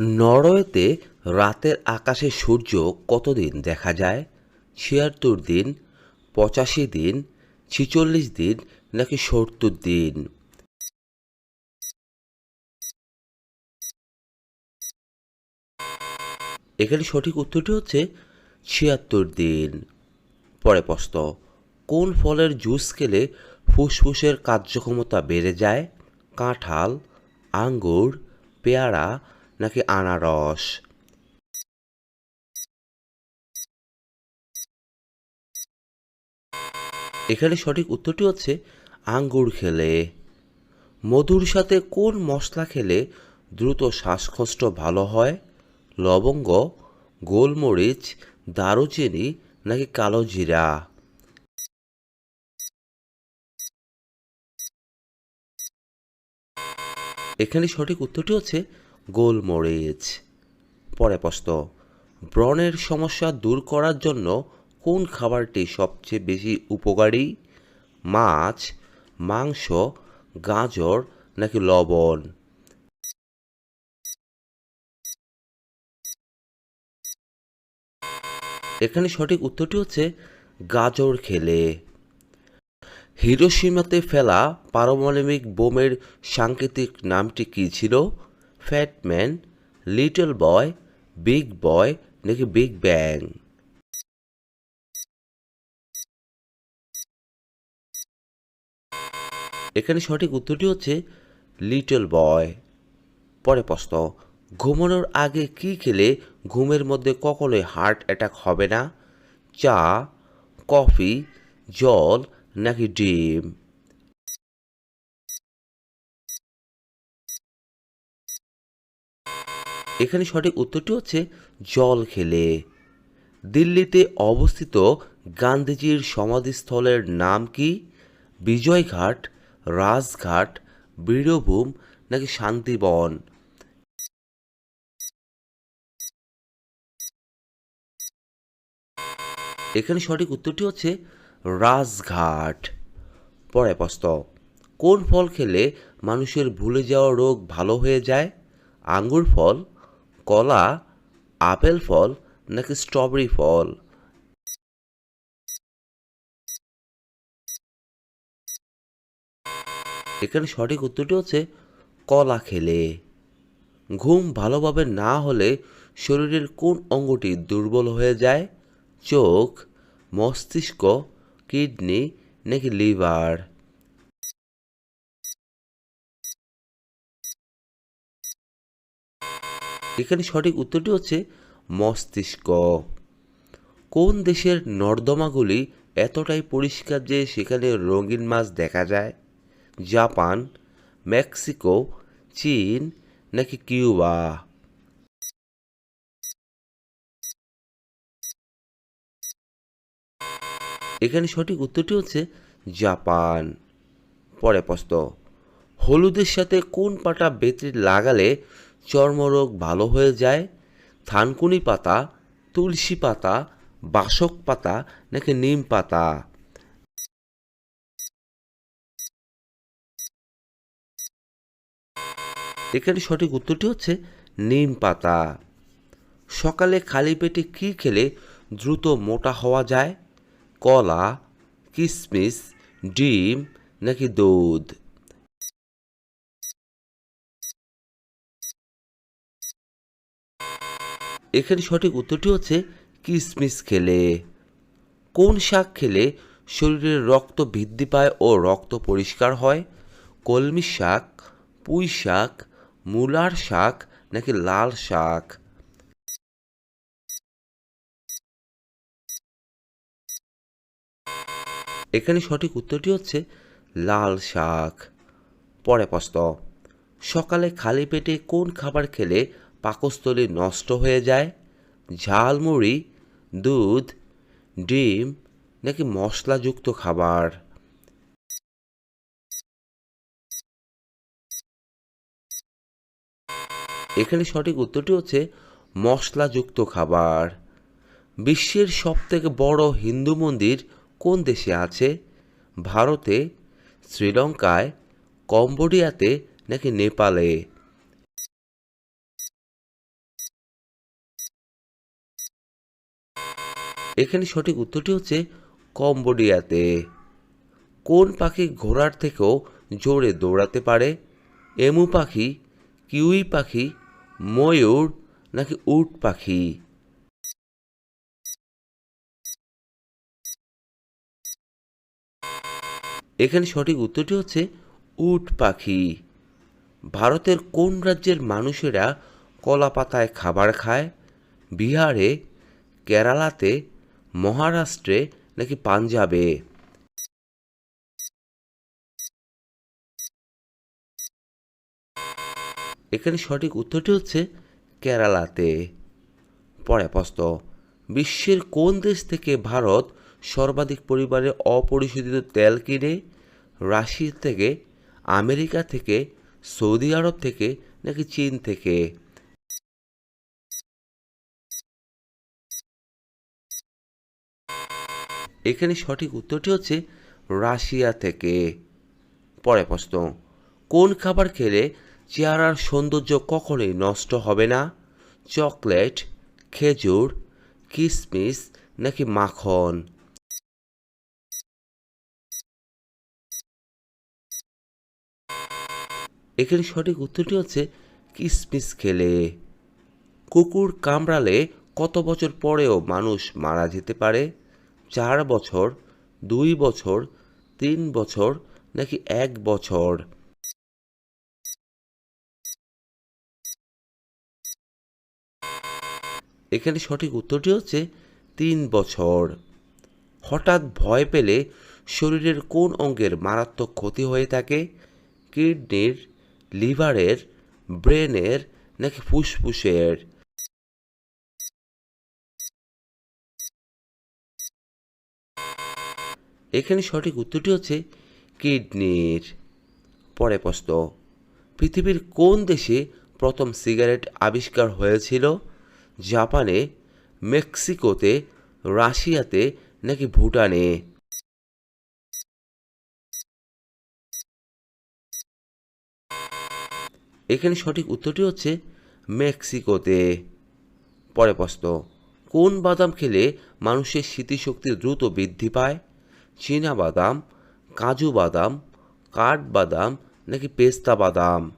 নরওয়েতে রাতের আকাশে সূর্য কতদিন দেখা যায়? ছিয়াত্তর দিন, পঁচাশি দিন, ছিচল্লিশ দিন নাকি সত্তর দিন? এখানে সঠিক উত্তরটি হচ্ছে ছিয়াত্তর দিন। পরে প্রশ্ন, কোন ফলের জুস খেলে ফুসফুসের কার্যক্ষমতা বেড়ে যায়? কাঁঠাল, আঙ্গুর, পেয়ারা নাকি আনারস? এখানে সঠিক উত্তরটি হচ্ছে আঙ্গুর খেলে। মধুর সাথে কোন মশলা খেলে দ্রুত শ্বাসকষ্ট ভালো হয়? লবঙ্গ, গোলমরিচ, দারুচিনি নাকি কালো জিরা? এখানে সঠিক উত্তরটি হচ্ছে গোলমরিচ। পরে প্রশ্ন, ব্রণের সমস্যা দূর করার জন্য কোন খাবারটি সবচেয়ে বেশি উপকারী? মাছ, মাংস, গাজর নাকি লবণ? এখানে সঠিক উত্তরটি হচ্ছে গাজর খেলে। হিরোসীমাতে ফেলা পারমাণবিক বোমের সাংকেতিক নামটি কী ছিল? Fat Man Little Boy big boy নাকি বিগ ব্যাং এখানে সঠিক উত্তরটি হচ্ছে লিটল বয় পরে প্রশ্ন, ঘুমানোর আগে কি খেলে ঘুমের মধ্যে কখনোই হার্ট অ্যাটাক হবে না? চা, কফি, জল, নাকি ডিম? এখানে সঠিক উত্তরটি হচ্ছে জল খেলে। দিল্লিতে অবস্থিত গান্ধীজির সমাধিস্থলের নাম কি? বিজয়ঘাট, রাজঘাট, বীরভূম নাকি শান্তিবন? এখানে সঠিক উত্তরটি হচ্ছে রাজঘাট। পরে প্রশ্ন, কোন ফল খেলে মানুষের ভুলে যাওয়া রোগ ভালো হয়ে যায়? আঙ্গুর ফল কলা, আপেল ফল নাকি স্ট্রবেরি ফল? এখানে সঠিক উত্তরটি হচ্ছে কলা খেলে। ঘুম ভালোভাবে না হলে শরীরের কোন অঙ্গটি দুর্বল হয়ে যায়? চোখ, মস্তিষ্ক, কিডনি নাকি লিভার? এখানে সঠিক উত্তরটি হচ্ছে মস্তিষ্ক। কোন দেশের নর্দমাগুলি এতটাই পরিষ্কার যে সেখানে রঙিন মাছ দেখা যায়? জাপান, মেক্সিকো, চীন নাকি কিউবা? এখানে সঠিক উত্তরটি হচ্ছে জাপান। পরে প্রশ্ন, হলুদের সাথে কোন পাটা বেটে লাগালে চর্মরোগ ভালো হয়ে যায়, থানকুনি পাতা, তুলসী পাতা, বাসক পাতা, নাকি নিম পাতা। এখানে সঠিক উত্তরটি হচ্ছে নিম পাতা। সকালে খালি পেটে কী খেলে দ্রুত মোটা হওয়া যায়? কলা কিশমিশ ডিম, নাকি দুধ? এখানে সঠিক উত্তরটি হচ্ছে কিসমিস খেলে। কোন শাক খেলে শরীরের রক্ত বৃদ্ধি পায় ও রক্ত পরিষ্কার হয়? কলমি শাক, পুঁই শাক, মূলার শাক নাকি লাল শাক? এখানে সঠিক উত্তরটি হচ্ছে লাল শাক। পরে প্রশ্ন, সকালে খালি পেটে কোন খাবার খেলে পাকস্থলী নষ্ট হয়ে যায়, ঝালমুড়ি, দুধ, ডিম, নাকি মশলাযুক্ত খাবার। এখানে সঠিক উত্তরটি হচ্ছে মশলাযুক্ত খাবার। বিশ্বের সবথেকে বড় হিন্দু মন্দির কোন দেশে আছে? ভারতে, শ্রীলঙ্কায়, কম্বোডিয়াতে, নাকি নেপালে? এখানে সঠিক উত্তরটি হচ্ছে কম্বোডিয়াতে। কোন পাখি ঘোড়ার থেকেও জোরে দৌড়াতে পারে? এমু পাখি, কিউই পাখি, ময়ূর নাকি উট পাখি? এখানে সঠিক উত্তরটি হচ্ছে উট পাখি। ভারতের কোন রাজ্যের মানুষেরা কলা পাতায় খাবার খায়? বিহারে, কেরালাতে মহারাষ্ট্রে নাকি পাঞ্জাবে? এখানে সঠিক উত্তরটি হচ্ছে কেরালাতে। পরে প্রশ্ন, বিশ্বের কোন দেশ থেকে ভারত সর্বাধিক পরিমাণে অপরিশোধিত তেল কিনে? রাশিয়া থেকে, আমেরিকা থেকে, সৌদি আরব থেকে নাকি চীন থেকে? এখানে সঠিক উত্তরটি হচ্ছে রাশিয়া থেকে। পরে প্রশ্ন, কোন খাবার খেলে চেহারার সৌন্দর্য কখনোই নষ্ট হবে না? চকলেট, খেজুর কিশমিশ নাকি মাখন? এখানে সঠিক উত্তরটি হচ্ছে কিসমিস খেলে। কুকুর কামড়ালে কত বছর পরেও মানুষ মারা যেতে পারে? চার বছর, দুই বছর, তিন বছর, নাকি এক বছর? এখানে সঠিক উত্তরটি হচ্ছে তিন বছর। হঠাৎ ভয় পেলে শরীরের কোন অঙ্গের মারাত্মক ক্ষতি হয়ে থাকে? কিডনির, লিভারের, ব্রেনের, নাকি ফুসফুসের? এখানে সঠিক উত্তরটি হচ্ছে কিডনির। পরে প্রশ্ন, পৃথিবীর কোন দেশে প্রথম সিগারেট আবিষ্কার হয়েছিল? জাপানে, মেক্সিকোতে, রাশিয়াতে নাকি ভুটানে? এখানে সঠিক উত্তরটি হচ্ছে মেক্সিকোতে। পরে প্রশ্ন, কোন বাদাম খেলে মানুষের স্মৃতিশক্তি দ্রুত বৃদ্ধি পায়? বাদাম, কাজু বাদাম কাঠবাদাম নাকি পেস্তা বাদাম?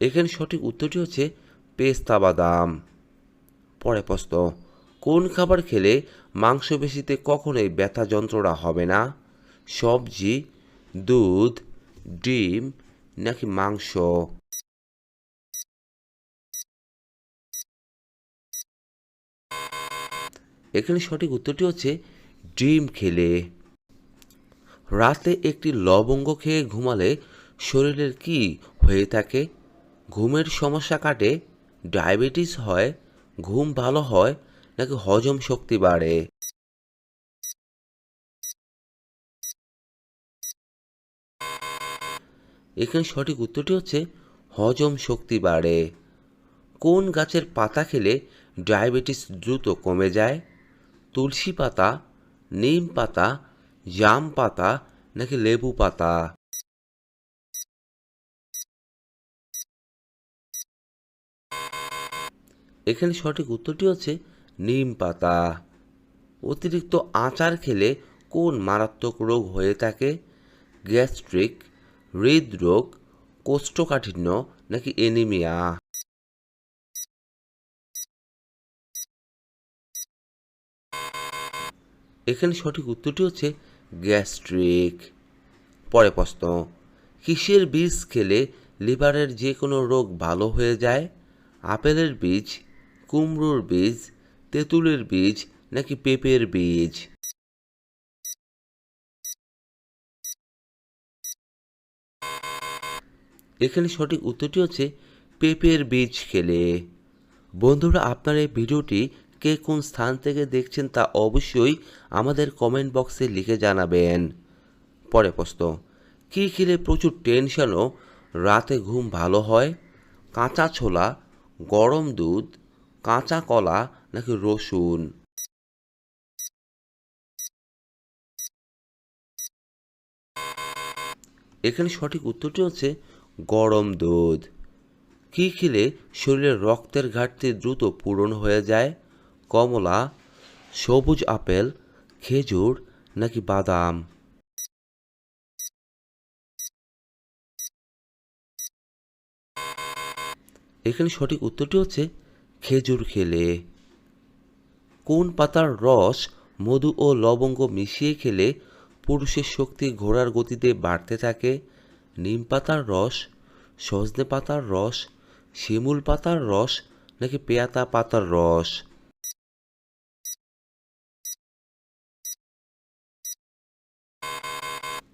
এখানে সঠিক উত্তরটি হচ্ছে পেস্তা বাদাম। পরে প্রশ্ন, কোন খাবার খেলে মাংসপেশিতে কখনোই ব্যথা যন্ত্রণা হবে না? সবজি, দুধ, ডিম নাকি মাংস? এখানে সঠিক উত্তরটি হচ্ছে ডিম খেলে। রাতে একটি লবঙ্গ খেয়ে ঘুমালে শরীরের কি হয়ে থাকে? ঘুমের সমস্যা কাটে, ডায়াবেটিস হয়, ঘুম ভালো হয় নাকি হজম শক্তি বাড়ে? এখানে সঠিক উত্তরটি হচ্ছে হজম শক্তি বাড়ে। কোন গাছের পাতা খেলে ডায়াবেটিস দ্রুত কমে যায়? তুলসী পাতা, নিম পাতা, জাম পাতা নাকি লেবু পাতা? এখানে সঠিক উত্তরটি হচ্ছে নিম পাতা। অতিরিক্ত আচার খেলে কোন মারাত্মক রোগ হয়ে থাকে? গ্যাস্ট্রিক, হৃদরোগ, কোষ্ঠকাঠিন্য নাকি এনিমিয়া? এখানে সঠিক উত্তরটি হচ্ছে গ্যাস্ট্রিক। পরে প্রশ্ন, কিসের বীজ খেলে লিভারের যে কোনো রোগ ভালো হয়ে যায়? আপেলের বীজ, কুমড়োর বীজ, তেঁতুলের বীজ নাকি পেঁপের বীজ? এখানে সঠিক উত্তরটি হচ্ছে পেঁপের বীজ খেলে। বন্ধুরা, আপনার এই ভিডিওটি কে কোন স্থান থেকে দেখছেন তা অবশ্যই আমাদের কমেন্ট বক্সে লিখে জানাবেন। পরে প্রশ্ন, কী খেলে প্রচুর টেনশনও রাতে ঘুম ভালো হয়? কাঁচা ছোলা, গরম দুধ, কাঁচা কলা নাকি রসুন? এখানে সঠিক উত্তরটি হচ্ছে গরম দুধ। কী খেলে শরীরে রক্তের ঘাটতি দ্রুত পূরণ হয়ে যায়? কমলা, সবুজ আপেল, খেজুর নাকি বাদাম? এখানে সঠিক উত্তরটি হচ্ছে খেজুর খেলে। কোন পাতার রস মধু ও লবঙ্গ মিশিয়ে খেলে পুরুষের শক্তি ঘোড়ার গতিতে বাড়তে থাকে? নিম পাতার রস, সজনে পাতার রস, শিমুল পাতার রস নাকি পেয়াতা পাতার রস?